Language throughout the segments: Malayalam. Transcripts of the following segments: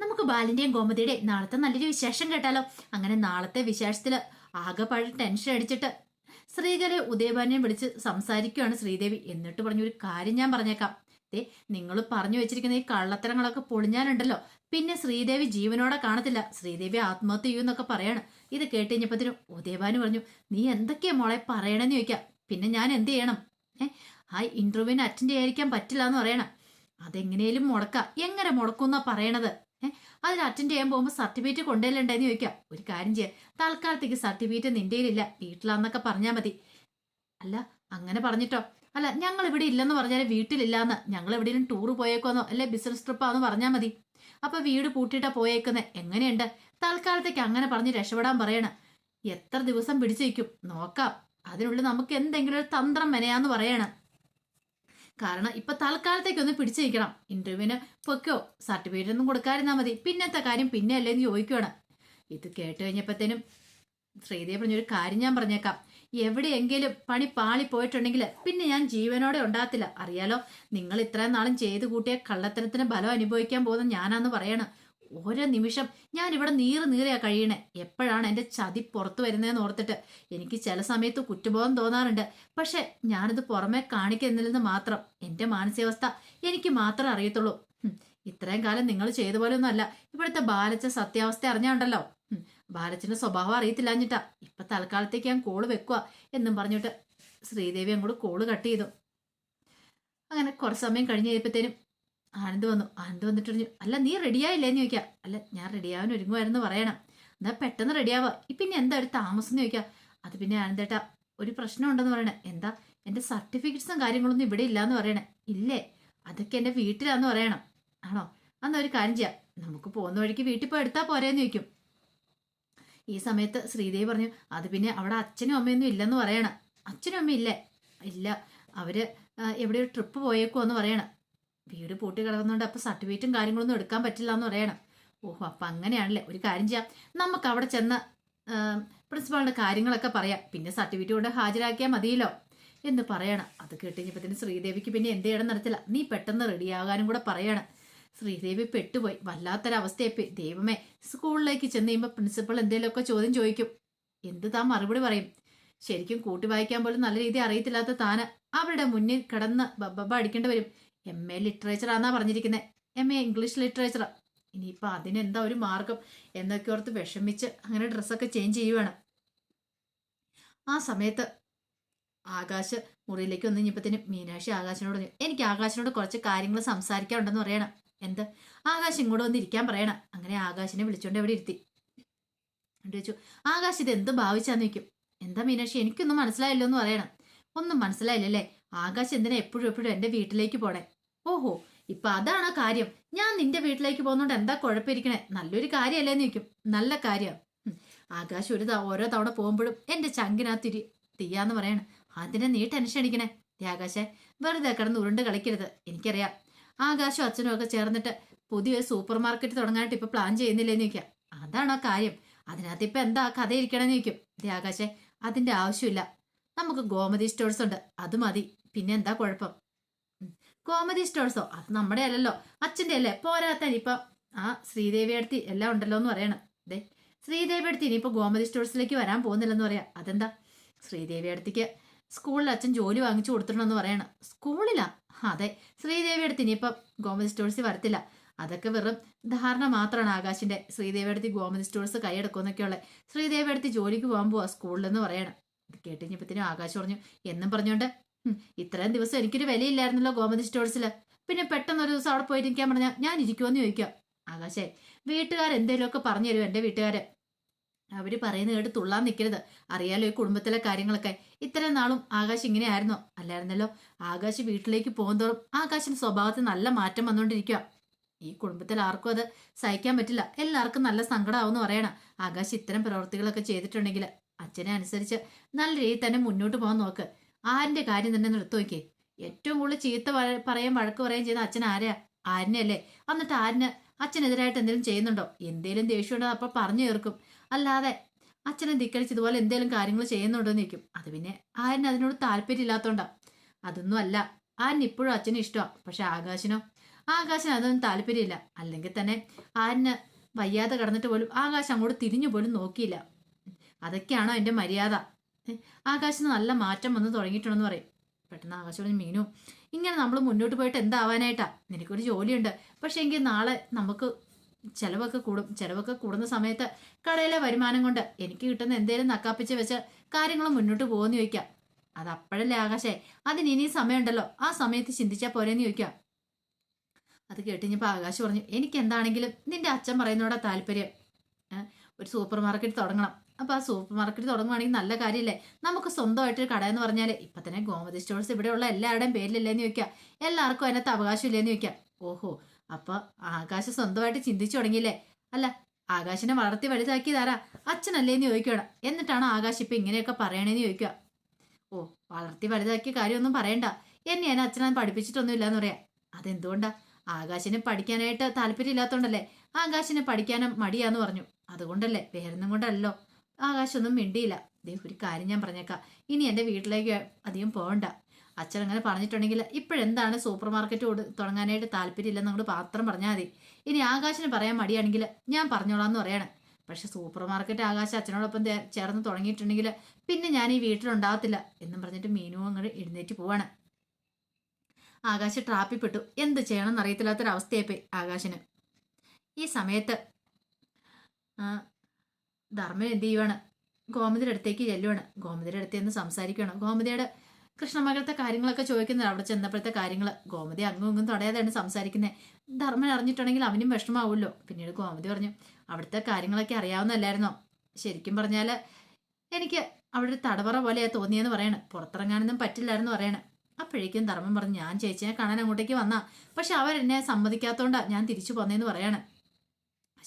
നമുക്ക് ബാലിന്റെയും ഗോമതിയുടെയും നാളത്തെ നല്ലൊരു വിശേഷം കേട്ടാലോ? അങ്ങനെ നാളത്തെ വിശേഷത്തിൽ ആകെപ്പാട് ടെൻഷൻ അടിച്ചിട്ട് ശ്രീകരെ ഉദയഭാനെ വിളിച്ച് സംസാരിക്കുകയാണ് ശ്രീദേവി. എന്നിട്ട് പറഞ്ഞു ഒരു കാര്യം ഞാൻ പറഞ്ഞേക്കാം. ദേ നിങ്ങൾ പറഞ്ഞു വെച്ചിരിക്കുന്ന ഈ കള്ളത്തരങ്ങളൊക്കെ പൊളിഞ്ഞാലുണ്ടല്ലോ. പിന്നെ ശ്രീദേവി ജീവനോടെ കാണത്തില്ല. ശ്രീദേവി ആത്മഹത്യ ചെയ്യുമെന്നൊക്കെ പറയാണ്. ഇത് കേട്ട് ഉദയഭാനു പറഞ്ഞു നീ എന്തൊക്കെയാ മോളെ പറയണെന്ന് ചോദിക്കാം. പിന്നെ ഞാൻ എന്ത് ചെയ്യണം? ഏ ആ ഇന്റർവ്യൂവിന് അറ്റൻഡ് ചെയ്യാതിരിക്കാൻ പറ്റില്ല എന്ന് പറയണം. അതെങ്ങനെയും മുടക്കാം. എങ്ങനെ മുടക്കുന്നാ പറയണത്? ഏഹ് അതിന് അറ്റൻഡ് ചെയ്യാൻ പോകുമ്പോൾ സർട്ടിഫിക്കറ്റ് കൊണ്ടുവരലുണ്ടെന്ന് ചോദിക്കാം. ഒരു കാര്യം ചെയ്യാം. തൽക്കാലത്തേക്ക് സർട്ടിഫിക്കറ്റ് നിന്റെ ഇല്ല. വീട്ടിലാന്നൊക്കെ പറഞ്ഞാൽ മതി. അല്ല അങ്ങനെ പറഞ്ഞിട്ടോ. അല്ല ഞങ്ങൾ ഇവിടെ ഇല്ലെന്ന് പറഞ്ഞാൽ വീട്ടിലില്ലാന്ന്. ഞങ്ങൾ എവിടെയെങ്കിലും ടൂർ പോയേക്കോന്നോ അല്ലെ ബിസിനസ് ട്രിപ്പാന്ന് പറഞ്ഞാൽ മതി. അപ്പൊ വീട് പൂട്ടിയിട്ടാ പോയേക്കുന്നത് എങ്ങനെയുണ്ട്? തൽക്കാലത്തേക്ക് അങ്ങനെ പറഞ്ഞ് രക്ഷപ്പെടാൻ പറയണ. എത്ര ദിവസം പിടിച്ചു നോക്കാം. അതിനുള്ളിൽ നമുക്ക് എന്തെങ്കിലും ഒരു തന്ത്രം മെനയാന്ന് പറയണം. കാരണം ഇപ്പൊ തൽക്കാലത്തേക്ക് ഒന്ന് പിടിച്ചു നിൽക്കണം ഇന്റർവ്യൂവിന് പൊക്കോ സർട്ടിഫിക്കറ്റ് ഒന്നും കൊടുക്കാതിരുന്നാൽ മതി. പിന്നത്തെ കാര്യം പിന്നെ അല്ലേന്ന് ചോദിക്കുവാണ്. ഇത് കേട്ട് കഴിഞ്ഞപ്പോഴത്തേനും ശ്രീദേവി പറഞ്ഞൊരു കാര്യം ഞാൻ പറഞ്ഞേക്കാം. എവിടെയെങ്കിലും പണി പാളി പോയിട്ടുണ്ടെങ്കിൽ പിന്നെ ഞാൻ ജീവനോടെ ഉണ്ടാകത്തില്ല. അറിയാലോ നിങ്ങൾ ഇത്രയും നാളും ചെയ്തു കൂട്ടിയ കള്ളത്തരത്തിന് ബലം അനുഭവിക്കാൻ പോകുന്ന ഞാനാന്ന് പറയണം. ഓരോ നിമിഷം ഞാൻ ഇവിടെ നീറ് നീറിയാ കഴിയണേ. എപ്പോഴാണ് എന്റെ ചതി പുറത്തു വരുന്നതെന്ന് ഓർത്തിട്ട് എനിക്ക് ചില സമയത്ത് കുറ്റബോധം തോന്നാറുണ്ട്. പക്ഷെ ഞാനിത് പുറമെ കാണിക്കുന്നില്ലെന്ന് മാത്രം എന്റെ മാനസികാവസ്ഥ എനിക്ക് മാത്രമേ അറിയത്തുള്ളൂ. ഇത്രയും കാലം നിങ്ങൾ ചെയ്ത പോലെ ഒന്നും അല്ല ഇവിടുത്തെ ബാലച്ച സത്യാവസ്ഥ അറിഞ്ഞാണ്ടല്ലോ. ഹും, ബാലച്ചന്റെ സ്വഭാവം അറിയത്തില്ലാഞ്ഞിട്ടാ. ഇപ്പൊ തൽക്കാലത്തേക്ക് ഞാൻ കോൾ വെക്കുക എന്നും പറഞ്ഞിട്ട് ശ്രീദേവി അങ്ങോട്ട് കോൾ കട്ട് ചെയ്തു. അങ്ങനെ കുറച്ച് സമയം കഴിഞ്ഞ് കഴിയപ്പോഴത്തേനും ആനന്ദ് വന്നു. ആനന്ദ് വന്നിട്ട് പറഞ്ഞു അല്ല നീ റെഡിയായില്ലേന്ന് ചോദിക്കാം അല്ല ഞാൻ റെഡിയാവാൻ ഒരുങ്ങുമായിരുന്നു പറയണം. എന്നാ പെട്ടെന്ന് റെഡിയാവാ ഇനി എന്താ ഒരു താമസം? എന്ന് ചോദിക്കാം അത് പിന്നെ ആനന്ദേട്ടാ ഒരു പ്രശ്നം ഉണ്ടെന്ന് പറയണേ. എന്താ? എന്റെ സർട്ടിഫിക്കറ്റ്സും കാര്യങ്ങളൊന്നും ഇവിടെ ഇല്ലാന്ന് പറയണേ. ഇല്ലേ? അതൊക്കെ എന്റെ വീട്ടിലാന്ന് പറയണം. ആണോ? അന്നാ ഒരു കാര്യം ചെയ്യാം. നമുക്ക് പോകുന്ന വഴിക്ക് വീട്ടിൽ പോയി എടുത്താൽ പോരേന്ന് ചോദിക്കും. ഈ സമയത്ത് ശ്രീദേവി പറഞ്ഞു അത് പിന്നെ അവിടെ അച്ഛനും അമ്മയൊന്നും ഇല്ലെന്ന് പറയണം. അച്ഛനും അമ്മയും ഇല്ലേ? ഇല്ല. അവർ എവിടെയൊരു ട്രിപ്പ് പോയേക്കുമെന്ന് പറയണം. വീട് പൂട്ടി കിടക്കുന്നുണ്ട് അപ്പൊ സർട്ടിഫിക്കറ്റും കാര്യങ്ങളൊന്നും എടുക്കാൻ പറ്റില്ല എന്ന് പറയണം. ഓഹോ അപ്പൊ അങ്ങനെയാണല്ലേ. ഒരു കാര്യം ചെയ്യാം. നമുക്ക് അവിടെ ചെന്ന് പ്രിൻസിപ്പാളിന്റെ കാര്യങ്ങളൊക്കെ പറയാം. പിന്നെ സർട്ടിഫിക്കറ്റ് കൊണ്ട് ഹാജരാക്കിയാൽ മതിയല്ലോ എന്ന് പറയണം. അത് കേട്ടുകഴിഞ്ഞപ്പത്തിന് ശ്രീദേവിക്ക് പിന്നെ എന്ത് ചെയ്യണം നടത്തില്ല നീ പെട്ടെന്ന് റെഡിയാകാനും കൂടെ പറയണം. ശ്രീദേവി പെട്ടുപോയി. വല്ലാത്തൊരവസ്ഥയായി ദൈവമേ സ്കൂളിലേക്ക് ചെന്ന് കഴിയുമ്പോൾ പ്രിൻസിപ്പൾ എന്തെങ്കിലുമൊക്കെ ചോദ്യം ചോദിക്കും. എന്ത് താൻ മറുപടി പറയും? ശരിക്കും കൂട്ടി വായിക്കാൻ പോലും നല്ല രീതി അറിയത്തില്ലാത്ത താന്. അവരുടെ മുന്നിൽ കിടന്ന് ബബ്ബ അടിക്കേണ്ടി വരും. എം എ ലിറ്ററേച്ചർ ആണെന്നാ പറഞ്ഞിരിക്കുന്നത് എം എ ഇംഗ്ലീഷ് ലിറ്ററേച്ചർ ഇനിയിപ്പോൾ അതിനെന്താ ഒരു മാർഗം? എന്നൊക്കെ ഓർത്ത് വിഷമിച്ച് അങ്ങനെ ഡ്രസ്സൊക്കെ ചേഞ്ച് ചെയ്യുവാണ്. ആ സമയത്ത് ആകാശ് മുറിയിലേക്ക് വന്നു കഴിഞ്ഞപ്പത്തിന് മീനാക്ഷി ആകാശിനോട് പറഞ്ഞു എനിക്ക് ആകാശിനോട് കുറച്ച് കാര്യങ്ങൾ സംസാരിക്കാനുണ്ടെന്ന് പറയണം. എന്ത്? ആകാശ് ഇങ്ങോട്ട് വന്ന് ഇരിക്കാൻ പറയണം. അങ്ങനെ ആകാശിനെ വിളിച്ചോണ്ട് എവിടെ ഇരുത്തി. എന്നിട്ട് ചോദിച്ചു ആകാശ് ഇത് എന്ത് ഭാവിച്ചാന്ന് വെക്കും എന്താ മീനാക്ഷി എനിക്കൊന്നും മനസ്സിലായില്ലോ എന്ന് പറയണം. ഒന്നും മനസ്സിലായില്ലല്ലേ. ആകാശ് എന്തിനാ എപ്പോഴും എപ്പോഴും എന്റെ വീട്ടിലേക്ക് പോണേ? ഓഹോ ഇപ്പൊ അതാണ് കാര്യം. ഞാൻ നിന്റെ വീട്ടിലേക്ക് പോകുന്നോണ്ട് എന്താ കുഴപ്പമിരിക്കണേ നല്ലൊരു കാര്യമല്ലേ ചോദിക്കും. നല്ല കാര്യം. ആകാശ് ഒരു ഓരോ തവണ പോകുമ്പോഴും എന്റെ ചങ്കിനാ ഇരി തീയാന്ന് പറയണം. അതിനെ നീ ടെൻഷൻ അടിക്കണേ? ആകാശെ വെറുതെ കിടന്ന് ഉരുണ്ട് കളിക്കരുത്. എനിക്കറിയാം. ആകാശും അച്ഛനും ഒക്കെ ചേർന്നിട്ട് പുതിയൊരു സൂപ്പർ മാർക്കറ്റ് തുടങ്ങാനായിട്ട് ഇപ്പൊ പ്ലാൻ ചെയ്യുന്നില്ലേന്ന് ചോദിക്കാം. അതാണ് ആ കാര്യം. അതിനകത്ത് ഇപ്പൊ എന്താ കഥ ഇരിക്കണമെന്ന് ചോദിക്കും. ആകാശെ അതിന്റെ ആവശ്യമില്ല. നമുക്ക് ഗോമതി സ്റ്റോഴ്സ് ഉണ്ട്. അത് മതി. പിന്നെ എന്താ കുഴപ്പം? ഗോമതി സ്റ്റോഴ്സോ അത് നമ്മുടെ അല്ലല്ലോ. അച്ഛന്റെ അല്ലേ? പോരാത്തൻ ഇനിയിപ്പോൾ ആ ശ്രീദേവി അടുത്ത് എല്ലാം ഉണ്ടല്ലോ എന്ന് പറയണം. ദേ ശ്രീദേവി അടുത്ത് ഇനിയിപ്പോൾ ഗോമതി സ്റ്റോഴ്സിലേക്ക് വരാൻ പോകുന്നില്ലെന്ന് പറയാം. അതെന്താ? ശ്രീദേവി അടുത്തേക്ക് സ്കൂളിൽ അച്ഛൻ ജോലി വാങ്ങിച്ചു കൊടുത്തിട്ടുണ്ടെന്ന് പറയണം. സ്കൂളിലാ അതെ. ശ്രീദേവി അടുത്ത് ഇനിയിപ്പം ഗോമതി സ്റ്റോഴ്സിൽ വരത്തില്ല. അതൊക്കെ വെറും ധാരണ മാത്രമാണ് ആകാശിന്റെ ശ്രീദേവി അടുത്ത് ഗോമതി സ്റ്റോഴ്സ് കൈയെടുക്കുമെന്നൊക്കെയുള്ള. ശ്രീദേവി അടുത്ത് ജോലിക്ക് പോകാൻ പോവാ സ്കൂളിലെന്ന് പറയണം. ഇത് കേട്ടുകഴിഞ്ഞപ്പത്തിനും ആകാശ് പറഞ്ഞു എന്നും പറഞ്ഞോണ്ട് "ഹും, ഇത്രയും ദിവസം എനിക്കൊരു വിലയില്ലായിരുന്നല്ലോ ഗോമതി സ്റ്റോഴ്സിൽ പിന്നെ പെട്ടെന്ന് ഒരു ദിവസം അവിടെ പോയിരിക്കാൻ പറഞ്ഞാൽ ഞാൻ ഇരിക്കുമെന്ന് ചോദിക്കാം. ആകാശേ വീട്ടുകാർ എന്തെങ്കിലുമൊക്കെ പറഞ്ഞു തരും എന്റെ വീട്ടുകാരെ? അവർ പറയുന്ന കേട്ട് തുള്ളാൻ നിൽക്കരുത് അറിയാലോ ഈ കുടുംബത്തിലെ കാര്യങ്ങളൊക്കെ. ഇത്രയും നാളും ആകാശ് ഇങ്ങനെയായിരുന്നോ? അല്ലായിരുന്നല്ലോ. ആകാശ് വീട്ടിലേക്ക് പോകുന്തോറും ആകാശിന്റെ സ്വഭാവത്തിൽ നല്ല മാറ്റം വന്നുകൊണ്ടിരിക്കുക ഈ കുടുംബത്തിൽ ആർക്കും അത് സഹിക്കാൻ പറ്റില്ല. എല്ലാവർക്കും നല്ല സങ്കടമാവെന്ന് പറയണം. ആകാശ് ഇത്തരം പ്രവൃത്തികളൊക്കെ ചെയ്തിട്ടുണ്ടെങ്കിൽ അച്ഛനെ അനുസരിച്ച് നല്ല രീതിയിൽ തന്നെ മുന്നോട്ട് പോകാൻ നോക്ക്. ആരിന്റെ കാര്യം തന്നെ നിർത്തു നോക്കിയേ. ഏറ്റവും കൂടുതൽ ചീത്ത പറയാൻ പറയും വഴക്ക് പറയാൻ ചെയ്യുന്ന അച്ഛൻ ആരാ? ആരനെയല്ലേ? എന്നിട്ട് ആരിന് അച്ഛനെതിരായിട്ട് എന്തെങ്കിലും ചെയ്യുന്നുണ്ടോ? എന്തേലും ദേഷ്യമുണ്ടോ അപ്പൊ പറഞ്ഞു തീർക്കും. അല്ലാതെ അച്ഛനെ ധിക്കരിച്ച് ഇതുപോലെ എന്തെങ്കിലും കാര്യങ്ങൾ ചെയ്യുന്നുണ്ടോ എന്ന് നിൽക്കും അത് പിന്നെ ആരിന് അതിനോട് താല്പര്യം ഇല്ലാത്തോണ്ടാ. അതൊന്നും അല്ല. ആരിന് ഇപ്പോഴും അച്ഛന് ഇഷ്ടമാണ് പക്ഷെ ആകാശിനോ? ആകാശിന് അതൊന്നും താല്പര്യമില്ല അല്ലെങ്കിൽ തന്നെ ആരിന് വയ്യാതെ കടന്നിട്ട് പോലും ആകാശം അങ്ങോട്ട് തിരിഞ്ഞു പോലും നോക്കിയില്ല. അതൊക്കെയാണോ എന്റെ മര്യാദ? ആകാശത്തിന് നല്ല മാറ്റം വന്ന് തുടങ്ങിയിട്ടുണ്ടെന്ന് പറയും. പെട്ടെന്ന് ആകാശം പറഞ്ഞ് മീനു ഇങ്ങനെ നമ്മൾ മുന്നോട്ട് പോയിട്ട് എന്താവാനായിട്ടാ? നിനക്കൊരു ജോലിയുണ്ട്. പക്ഷേ എങ്കിൽ നാളെ നമുക്ക് ചിലവൊക്കെ കൂടും. ചിലവൊക്കെ കൂടുന്ന സമയത്ത് കടയിലെ വരുമാനം കൊണ്ട് എനിക്ക് കിട്ടുന്ന എന്തേലും നക്കാപ്പിച്ച് വെച്ച് കാര്യങ്ങൾ മുന്നോട്ട് പോകുമെന്ന് ചോദിക്കാം. അത് അപ്പോഴല്ലേ ആകാശേ? അതിന് ഇനിയും സമയമുണ്ടല്ലോ. ആ സമയത്ത് ചിന്തിച്ചാൽ പോരെന്ന് ചോദിക്കാം. അത് കേട്ടിഞ്ഞപ്പോൾ ആകാശ് പറഞ്ഞു എനിക്ക് എന്താണെങ്കിലും നിന്റെ അച്ഛൻ പറയുന്നതോടെ താല്പര്യം. ഒരു സൂപ്പർ മാർക്കറ്റ് തുടങ്ങണം. അപ്പോൾ ആ സൂപ്പർ മാർക്കറ്റ് തുടങ്ങുവാണെങ്കിൽ നല്ല കാര്യമില്ലേ നമുക്ക് സ്വന്തമായിട്ടൊരു കട എന്ന് പറഞ്ഞാൽ ഇപ്പം തന്നെ ഗോമതി സ്റ്റോഴ്സ് ഇവിടെയുള്ള എല്ലാവരുടെയും പേരിലില്ലെന്ന് ചോദിക്കാം. എല്ലാവർക്കും അതിനകത്ത് അവകാശമില്ലേന്ന് ചോദിക്കാം. ഓഹോ അപ്പോൾ ആകാശ് സ്വന്തമായിട്ട് ചിന്തിച്ചു തുടങ്ങിയില്ലേ? അല്ല ആകാശിനെ വളർത്തി വലുതാക്കിയതാരാ? അച്ഛനല്ലേന്ന് ചോദിക്കണം എന്നിട്ടാണ് ആകാശ് ഇപ്പം ഇങ്ങനെയൊക്കെ പറയണേന്ന് ചോദിക്കുക ഓ വളർത്തി വലുതാക്കിയ കാര്യമൊന്നും പറയണ്ട. എന്നെ ഞാൻ അച്ഛനെ പഠിപ്പിച്ചിട്ടൊന്നും ഇല്ലാന്ന് പറയാം. അതെന്തുകൊണ്ടാ? ആകാശിന് പഠിക്കാനായിട്ട് താല്പര്യം ഇല്ലാത്തതുകൊണ്ടല്ലേ ആകാശിന് പഠിക്കാനും മടിയാന്ന് പറഞ്ഞു. അതുകൊണ്ടല്ലേ? വേറൊന്നും കൊണ്ടല്ലോ ആകാശൊന്നും മിണ്ടിയില്ല. ദേ ഒരു കാര്യം ഞാൻ പറഞ്ഞേക്കാം. ഇനി എന്റെ വീട്ടിലേക്ക് അധികം പോകണ്ട. അച്ഛൻ അങ്ങനെ പറഞ്ഞിട്ടുണ്ടെങ്കിൽ ഇപ്പോഴെന്താണ് സൂപ്പർ മാർക്കറ്റ് തുടങ്ങാനായിട്ട് താല്പര്യമില്ലെന്ന് അങ്ങോട്ട് പാത്രം പറഞ്ഞാൽ മതി. ഇനി ആകാശിന് പറയാൻ മടിയാണെങ്കിൽ ഞാൻ പറഞ്ഞോളാം എന്ന് പറയണം. പക്ഷെ സൂപ്പർ മാർക്കറ്റ് ആകാശം അച്ഛനോടൊപ്പം ചേർന്ന് തുടങ്ങിയിട്ടുണ്ടെങ്കിൽ പിന്നെ ഞാൻ ഈ വീട്ടിലുണ്ടാകത്തില്ല എന്നും പറഞ്ഞിട്ട് മീനു അങ്ങോട്ട് എഴുന്നേറ്റ് പോവാണ്. ആകാശ് ട്രാപ്പിപ്പെട്ടു. എന്ത് ചെയ്യണമെന്ന് അറിയത്തില്ലാത്തൊരവസ്ഥയായിപ്പോയി ആകാശിന്. ഈ സമയത്ത് ധർമ്മൻ എന്ത് ചെയ്യുവാണ്? ഗോമതിയുടെ അടുത്തേക്ക് ചെല്ലുവാണ്. ഗോമതിയുടെ അടുത്ത് നിന്ന് സംസാരിക്കുകയാണ് ഗോമതിയുടെ കൃഷ്ണമകളത്തെ കാര്യങ്ങളൊക്കെ ചോദിക്കുന്നത് അവിടെ ചെന്നപ്പോഴത്തെ കാര്യങ്ങൾ ഗോമതി അങ്ങും ഇങ്ങും തടയാതെയാണ് സംസാരിക്കുന്നത് ധർമ്മൻ അറിഞ്ഞിട്ടുണ്ടെങ്കിൽ അവനും വിഷമാവുമല്ലോ പിന്നീട് ഗോമതി പറഞ്ഞു അവിടുത്തെ കാര്യങ്ങളൊക്കെ അറിയാവുന്നല്ലായിരുന്നോ? ശരിക്കും പറഞ്ഞാൽ എനിക്ക് അവിടെ ഒരു തടവറ പോലെയാണ് തോന്നിയെന്ന് പറയണം. പുറത്തിറങ്ങാനൊന്നും പറ്റില്ലായിരുന്നു പറയണം. അപ്പോഴേക്കും ധർമ്മം പറഞ്ഞു ഞാൻ ചേച്ചിയെ കാണാൻ അങ്ങോട്ടേക്ക് വന്നാ. പക്ഷെ അവരെന്നെ സമ്മതിക്കാത്തോണ്ടാ ഞാൻ തിരിച്ചു പോന്നേന്ന് പറയാണ്.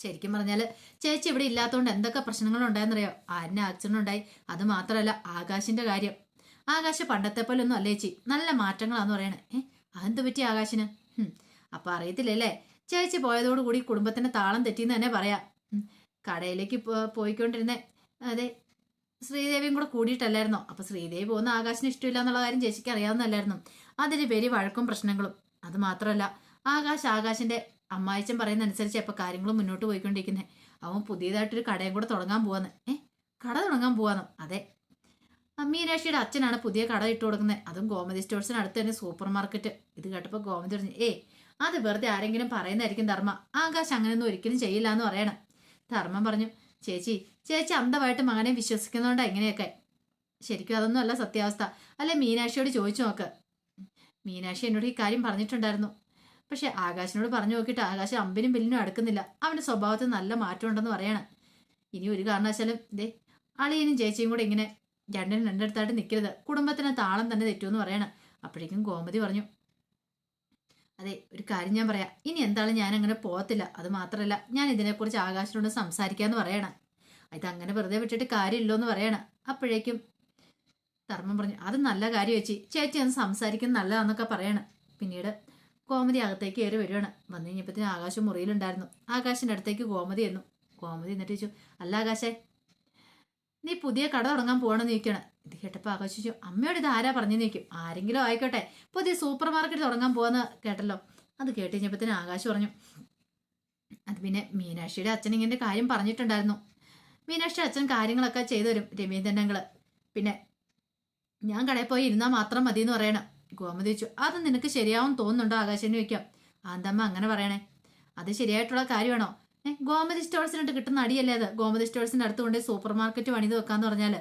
ശരിക്കും പറഞ്ഞാൽ ചേച്ചി ഇവിടെ ഇല്ലാത്തതുകൊണ്ട് എന്തൊക്കെ പ്രശ്നങ്ങളുണ്ടായെന്നറിയോ? ആരിന് ആക്സിഡന്റ് ഉണ്ടായി അത് മാത്രമല്ല ആകാശിന്റെ കാര്യം. ആകാശ് പണ്ടത്തെ പോലെ ഒന്നും അല്ലേ ചേച്ചി? നല്ല മാറ്റങ്ങളാന്ന് പറയണേ. ഏഹ് അതെന്ത് പറ്റി ആകാശിന്? അപ്പൊ അറിയത്തില്ലല്ലേ? ചേച്ചി പോയതോടുകൂടി കുടുംബത്തിന്റെ താളം തെറ്റിന്ന് തന്നെ പറയാം. കടയിലേക്ക് പോയിക്കൊണ്ടിരുന്ന. അതെ ശ്രീദേവിയും കൂടെ കൂടിയിട്ടല്ലായിരുന്നോ? അപ്പൊ ശ്രീദേവി പോകുന്ന ആകാശിന് ഇഷ്ടമില്ല എന്നുള്ള കാര്യം ചേച്ചിക്ക് അറിയാവുന്നല്ലായിരുന്നു അതിന് പേര് വഴക്കും പ്രശ്നങ്ങളും. അത് മാത്രമല്ല ആകാശ് ആകാശിന്റെ അമ്മായിച്ചൻ പറയുന്ന അനുസരിച്ച് ഇപ്പൊ കാര്യങ്ങൾ മുന്നോട്ട് പോയിക്കൊണ്ടിരിക്കുന്നത് അവൻ പുതിയതായിട്ടൊരു കടയും കൂടെ തുടങ്ങാൻ പോവാന്ന്. ഏ? കട തുടങ്ങാൻ പോവാന്ന്? അതെ. മീനാക്ഷിയുടെ അച്ഛനാണ് പുതിയ കട ഇട്ട് കൊടുക്കുന്നത് അതും ഗോമതി സ്റ്റോഴ്സിന് അടുത്ത് തന്നെ സൂപ്പർ മാർക്കറ്റ്. ഇത് കേട്ടപ്പോൾ ഗോമതി പറഞ്ഞു ഏ അത് വെറുതെ ആരെങ്കിലും പറയുന്നതായിരിക്കും ധർമ്മ. ആകാശ് അങ്ങനെയൊന്നും ഒരിക്കലും ചെയ്യില്ല എന്ന് പറയണം. ധർമ്മം പറഞ്ഞു ചേച്ചി ചേച്ചി അന്ധമായിട്ട് മകനെ വിശ്വസിക്കുന്നതുകൊണ്ടാ ഇങ്ങനെയൊക്കെ. ശരിക്കും അതൊന്നും അല്ല സത്യാവസ്ഥ. അല്ലെ മീനാക്ഷിയോട് ചോദിച്ചു നോക്ക്. മീനാക്ഷി എന്നോട് ഈ കാര്യം പറഞ്ഞിട്ടുണ്ടായിരുന്നു. പക്ഷെ ആകാശിനോട് പറഞ്ഞു നോക്കിയിട്ട് ആകാശ് അമ്പിനും ബില്ലിനും അടുക്കുന്നില്ല. അവന്റെ സ്വഭാവത്തിൽ നല്ല മാറ്റമുണ്ടെന്ന് പറയണം. ഇനി ഒരു കാരണവശാലും ദേ അളിയനും ചേച്ചിയും കൂടെ ഇങ്ങനെ രണ്ടിനും രണ്ടിടത്തായിട്ട് നിൽക്കരുത് കുടുംബത്തിന് താളം തന്നെ തെറ്റുമെന്ന് പറയണം. അപ്പോഴേക്കും ഗോമതി പറഞ്ഞു അതെ ഒരു കാര്യം ഞാൻ പറയാം. ഇനി എന്താണ് ഞാൻ അങ്ങനെ പോകത്തില്ല. അത് മാത്രമല്ല ഞാൻ ഇതിനെക്കുറിച്ച് ആകാശിനോട് സംസാരിക്കാന്ന് പറയണം. ഇതങ്ങനെ വെറുതെ വിട്ടിട്ട് കാര്യമില്ലോ എന്ന് പറയണം. അപ്പോഴേക്കും ധർമ്മം പറഞ്ഞു അത് നല്ല കാര്യം വെച്ച് ചേച്ചി ഒന്ന് സംസാരിക്കുന്നത് നല്ലതാന്നൊക്കെ പറയണം. പിന്നീട് ഗോമതി അകത്തേക്ക് കയറി വരുവാണ് വന്നു കഴിഞ്ഞപ്പോഴത്തേന് ആകാശം മുറിയിലുണ്ടായിരുന്നു. ആകാശിന്റെ അടുത്തേക്ക് ഗോമതി എന്നു ഗോമതി എന്നിട്ട് ചോദിച്ചു അല്ല ആകാശേ നീ പുതിയ കട തുടങ്ങാൻ പോകണമെന്ന് ചോദിക്കണം ഇത് കേട്ടപ്പോൾ ആകാശ് ചോദിച്ചു അമ്മയോട് ഇത് ആരാ പറഞ്ഞു നിൽക്കും ആരെങ്കിലും ആയിക്കോട്ടെ പുതിയ സൂപ്പർ മാർക്കറ്റ് തുടങ്ങാൻ പോകാന്ന് കേട്ടല്ലോ. അത് കേട്ട് കഴിഞ്ഞപ്പോഴത്തേന് ആകാശ് പറഞ്ഞു അത് പിന്നെ മീനാക്ഷിയുടെ അച്ഛൻ ഇങ്ങനെ കാര്യം പറഞ്ഞിട്ടുണ്ടായിരുന്നു. മീനാക്ഷിയുടെ അച്ഛൻ കാര്യങ്ങളൊക്കെ ചെയ്തു തരും രവീന്ദ്രൻ പിന്നെ ഞാൻ കടയിൽ പോയി ഇരുന്നാൽ മാത്രം മതി എന്ന് പറയണം. ഗോമതി ചോദിച്ചു അത് നിനക്ക് ശരിയാവും തോന്നുന്നുണ്ടോ ആകാശിന് ചോദിക്കാം. ആന്തമ്മ അങ്ങനെ പറയണേ. അത് ശരിയായിട്ടുള്ള കാര്യമാണോ? ഏ ഗോമതി സ്റ്റോഴ്സിനിട്ട് കിട്ടുന്ന അടിയല്ലേ അത്? ഗോമതി സ്റ്റോഴ്സിന്റെ അടുത്ത് കൊണ്ട് സൂപ്പർ മാർക്കറ്റ് പണിത് വെക്കാന്ന് പറഞ്ഞാൽ.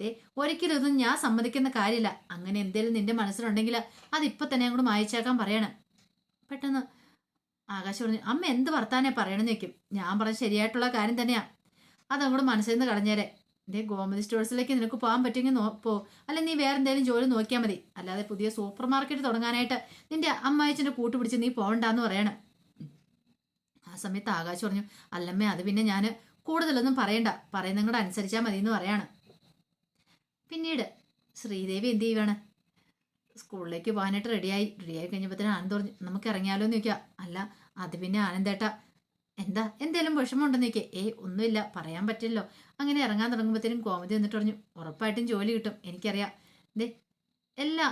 ദേ ഒരിക്കലും ഇതൊന്നും ഞാൻ സമ്മതിക്കുന്ന കാര്യമില്ല. അങ്ങനെ എന്തേലും നിന്റെ മനസ്സിലുണ്ടെങ്കിൽ അത് ഇപ്പൊ തന്നെ അങ്ങോട്ട് മായച്ചേക്കാൻ പറയണം. പെട്ടെന്ന് ആകാശ് പറഞ്ഞു അമ്മ എന്ത് വർത്താനെ പറയണമെന്ന് വെക്കും ഞാൻ പറഞ്ഞ ശരിയായിട്ടുള്ള കാര്യം തന്നെയാ. അതങ്ങോട്ട് മനസ്സിൽ നിന്ന് കളഞ്ഞേരെ. ഇതേ ഗോമതി സ്റ്റോഴ്സിലേക്ക് നിനക്ക് പോകാൻ പറ്റുമെങ്കിൽ നോ പോ. അല്ല നീ വേറെ എന്തെങ്കിലും ജോലി നോക്കിയാൽ മതി. അല്ലാതെ പുതിയ സൂപ്പർ മാർക്കറ്റ് തുടങ്ങാനായിട്ട് നിന്റെ അമ്മായിച്ചന്റെ കൂട്ടുപിടിച്ച് നീ പോകണ്ടെന്ന് പറയണം. ആ സമയത്ത് ആകാശ് പറഞ്ഞു അല്ലമ്മേ അത് പിന്നെ ഞാൻ കൂടുതലൊന്നും പറയണ്ട. പറയുന്ന കൂടെ അനുസരിച്ചാൽ മതി എന്ന് പറയാണ്. പിന്നീട് ശ്രീദേവി എന്ത് ചെയ്യുവാണ്? സ്കൂളിലേക്ക് പോകാനായിട്ട് റെഡിയായി. റെഡിയായി കഴിഞ്ഞപ്പോഴത്തേനും ആനന്ദ് പറഞ്ഞു നമുക്ക് ഇറങ്ങിയാലോ എന്ന് ചോദിക്കുക അല്ല അത് പിന്നെ ആനന്ദേട്ട. എന്താ? എന്തേലും വിഷമമുണ്ടെന്ന് ചോദിക്കുക ഏയ് ഒന്നുമില്ല. പറയാൻ പറ്റില്ലല്ലോ. അങ്ങനെ ഇറങ്ങാൻ തുടങ്ങുമ്പോഴത്തേനും കോമതി എന്നിട്ട് പറഞ്ഞു ഉറപ്പായിട്ടും ജോലി കിട്ടും. എനിക്കറിയാം. ദേ എല്ലാ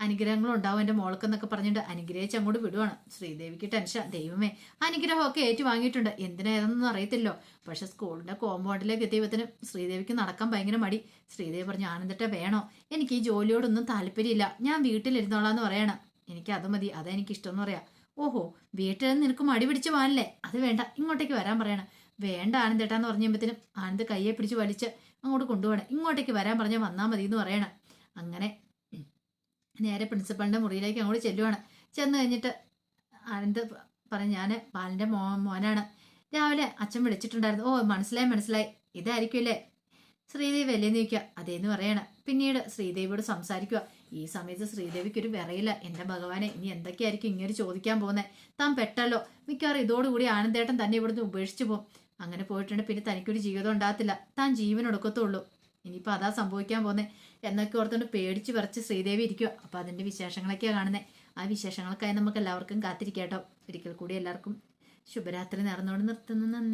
അനുഗ്രഹങ്ങളും ഉണ്ടാവും എന്റെ മോൾക്കെന്നൊക്കെ പറഞ്ഞിട്ട് അനുഗ്രഹിച്ച് അങ്ങോട്ട് വിടുവാണ്. ശ്രീദേവിക്ക് ടെൻഷൻ. ദൈവമേ അനുഗ്രഹമൊക്കെ ഏറ്റു വാങ്ങിയിട്ടുണ്ട്. എന്തിനായതൊന്നും അറിയത്തില്ലോ പക്ഷെ സ്കൂളിന്റെ കോമ്പൗണ്ടിലേക്ക് എത്തിയപ്പത്തിന് ശ്രീദേവിക്ക് നടക്കാൻ ഭയങ്കര മടി. ശ്രീദേവി പറഞ്ഞു ആനന്ദട്ടെ വേണോ? എനിക്ക് ഈ ജോലിയോടൊന്നും താല്പര്യമില്ല. ഞാൻ വീട്ടിലിരുന്നോളാന്ന് പറയണം. എനിക്ക് അത് മതി. അതെനിക്കിഷ്ടം എന്ന് പറയാം. ഓഹോ വീട്ടിൽ നിന്ന് നിനക്ക് മടി പിടിച്ച് പോകാനല്ലേ അത് വേണ്ട ഇങ്ങോട്ടേക്ക് വരാൻ പറയണം. വേണ്ട ആനന്ദേട്ടാന്ന് പറഞ്ഞപ്പോഴത്തേനും ആനന്ദ് കയ്യെ പിടിച്ച് വലിച്ച് അങ്ങോട്ട് കൊണ്ടുപോകണം. ഇങ്ങോട്ടേക്ക് വരാൻ പറഞ്ഞാൽ വന്നാൽ മതി എന്ന് പറയണം. അങ്ങനെ നേരെ പ്രിൻസിപ്പളിന്റെ മുറിയിലേക്ക് അങ്ങോട്ട് ചെല്ലുവാണ്. ചെന്ന് കഴിഞ്ഞിട്ട് ആനന്ദ് പറഞ്ഞു ഞാൻ ബാലിന്റെ മോ മോനാണ്. രാവിലെ അച്ഛൻ വിളിച്ചിട്ടുണ്ടായിരുന്നു. ഓ മനസ്സിലായി മനസ്സിലായി. ഇതായിരിക്കുമല്ലേ? ശ്രീദേവി അല്ലേ നിൽക്കുക അതേന്ന് പറയണം. പിന്നീട് ശ്രീദേവിയോട് സംസാരിക്കുക. ഈ സമയത്ത് ശ്രീദേവിക്ക് ഒരു വിറയില്ല എന്റെ ഭഗവാനെ ഇനി എന്തൊക്കെയായിരിക്കും ഇങ്ങനെ ചോദിക്കാൻ പോകുന്നത് താൻ പെട്ടല്ലോ. മിക്കവാറും ഇതോടുകൂടി ആനന്ദേട്ടൻ തന്നെ ഇവിടുന്ന് ഉപേക്ഷിച്ചു പോകും. അങ്ങനെ പോയിട്ടുണ്ട് പിന്നെ തനിക്കൊരു ജീവിതം ഉണ്ടാകത്തില്ല. താൻ ജീവൻ ഒടുക്കത്തുള്ളൂ ഇനിയിപ്പോൾ അതാ സംഭവിക്കാൻ പോകുന്നത് എന്നൊക്കെ ഓർത്തുകൊണ്ട് പേടിച്ച് പറിച്ച് ശ്രീദേവി ഇരിക്കുക അപ്പോൾ അതിന്റെ വിശേഷങ്ങളൊക്കെയാണ് കാണുന്നത് ആ വിശേഷങ്ങൾക്കായി നമുക്ക് എല്ലാവർക്കും കാത്തിരിക്കാട്ടോ. ഒരിക്കൽ കൂടി എല്ലാവർക്കും ശുഭരാത്രി നേർന്നുകൊണ്ട് നിർത്തുന്നു. നന്ദി.